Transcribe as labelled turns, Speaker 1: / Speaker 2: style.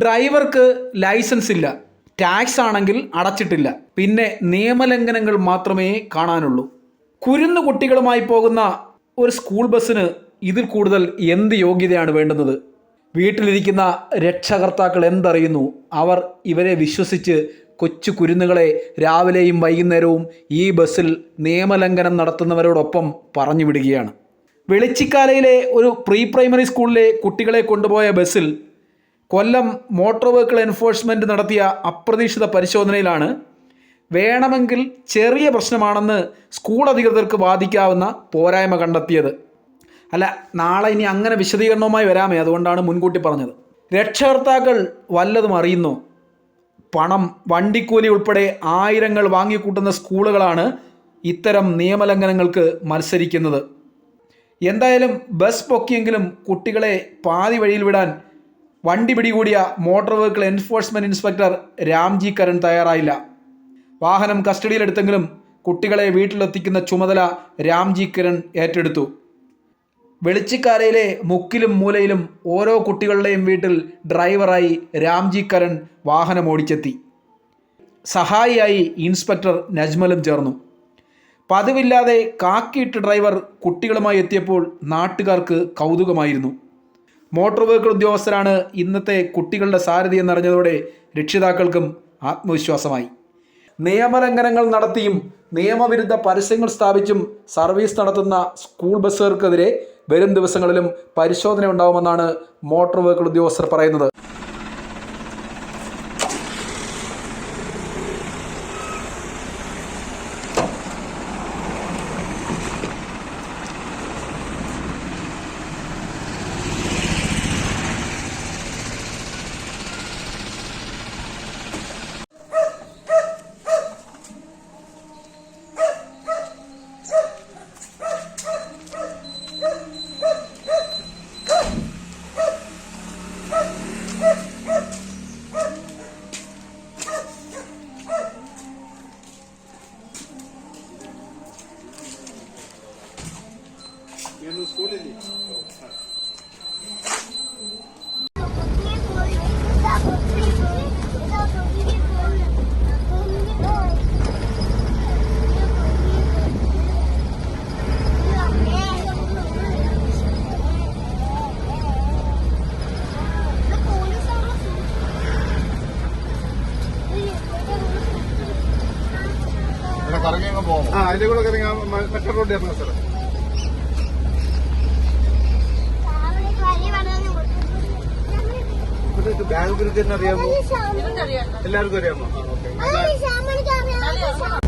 Speaker 1: ഡ്രൈവർക്ക് ലൈസൻസ് ഇല്ല. ടാക്സ് ആണെങ്കിൽ അടച്ചിട്ടില്ല. പിന്നെ നിയമലംഘനങ്ങൾ മാത്രമേ കാണാനുള്ളൂ. കുരുന്നു കുട്ടികളുമായി പോകുന്ന ഒരു സ്കൂൾ ബസ്സിന് ഇതിൽ കൂടുതൽ എന്ത് യോഗ്യതയാണ് വേണ്ടുന്നത്? വീട്ടിലിരിക്കുന്ന രക്ഷകർത്താക്കൾ എന്തറിയുന്നു? അവർ ഇവരെ വിശ്വസിച്ച് കൊച്ചു കുരുന്നുകളെ രാവിലെയും വൈകുന്നേരവും ഈ ബസ്സിൽ നിയമലംഘനം നടത്തുന്നവരോടൊപ്പം പറഞ്ഞു വിടുകയാണ് വെളിച്ചിക്കാലയിലെ ഒരു പ്രീ പ്രൈമറി സ്കൂളിലെ കുട്ടികളെ കൊണ്ടുപോയ ബസ്സിൽ കൊല്ലം മോട്ടോർ വെഹിക്കിൾ എൻഫോഴ്സ്മെന്റ് നടത്തിയ അപ്രതീക്ഷിത പരിശോധനയിലാണ് വേണമെങ്കിൽ ചെറിയ പ്രശ്നമാണെന്ന് സ്കൂൾ അധികൃതർക്ക് ബാധിക്കാവുന്ന പോരായ്മ കണ്ടെത്തിയത്. അല്ല നാളെ ഇനി അങ്ങനെ വിശദീകരണവുമായി വരാമേ അതുകൊണ്ടാണ് മുൻകൂട്ടി പറഞ്ഞത്. രക്ഷകർത്താക്കൾ വല്ലതും അറിയുന്നു? പണം വണ്ടിക്കൂലി ഉൾപ്പെടെ ആയിരങ്ങൾ വാങ്ങിക്കൂട്ടുന്ന സ്കൂളുകളാണ് ഇത്തരം നിയമലംഘനങ്ങൾക്ക് മത്സരിക്കുന്നത്. എന്തായാലും ബസ് പൊക്കിയെങ്കിലും കുട്ടികളെ പാതി വഴിയിൽ വിടാൻ വണ്ടി പിടികൂടിയ motor vehicle enforcement inspector Ramji Karan തയ്യാറായില്ല. വാഹനം കസ്റ്റഡിയിലെടുത്തെങ്കിലും കുട്ടികളെ വീട്ടിലെത്തിക്കുന്ന ചുമതല രാംജി കിരൺ ഏറ്റെടുത്തു. വെളിച്ചിക്കാരയിലെ മുക്കിലും മൂലയിലും ഓരോ കുട്ടികളുടെയും വീട്ടിൽ ഡ്രൈവറായി രാംജി കരൺ വാഹനം ഓടിച്ചെത്തി. സഹായിയായി ഇൻസ്പെക്ടർ നജ്മലും ചേർന്നു. പതിവില്ലാതെ കാക്കിയിട്ട് ഡ്രൈവർ കുട്ടികളുമായി എത്തിയപ്പോൾ നാട്ടുകാർക്ക് കൗതുകമായിരുന്നു. മോട്ടോർ വെഹിക്കിൾ ഉദ്യോഗസ്ഥരാണ് ഇന്നത്തെ കുട്ടികളുടെ സാരഥി എന്നറിഞ്ഞതോടെ രക്ഷിതാക്കൾക്കും ആത്മവിശ്വാസമായി. നിയമലംഘനങ്ങൾ നടത്തിയും നിയമവിരുദ്ധ പരസ്യങ്ങൾ സ്ഥാപിച്ചും സർവീസ് നടത്തുന്ന സ്കൂൾ ബസ്സുകാർക്കെതിരെ വരും ദിവസങ്ങളിലും പരിശോധന ഉണ്ടാവുമെന്നാണ് മോട്ടോർ വെഹിക്കിൾ ഉദ്യോഗസ്ഥർ പറയുന്നത്.
Speaker 2: പോകും
Speaker 3: ആ അതിന്റെ കൂടെ മറ്റേ റോഡ് ഇറങ്ങുന്ന സ്ഥലം ഇവിടെ ബാങ്ക് അറിയാമോ? എല്ലാവർക്കും അറിയാമോ? ഓക്കെ.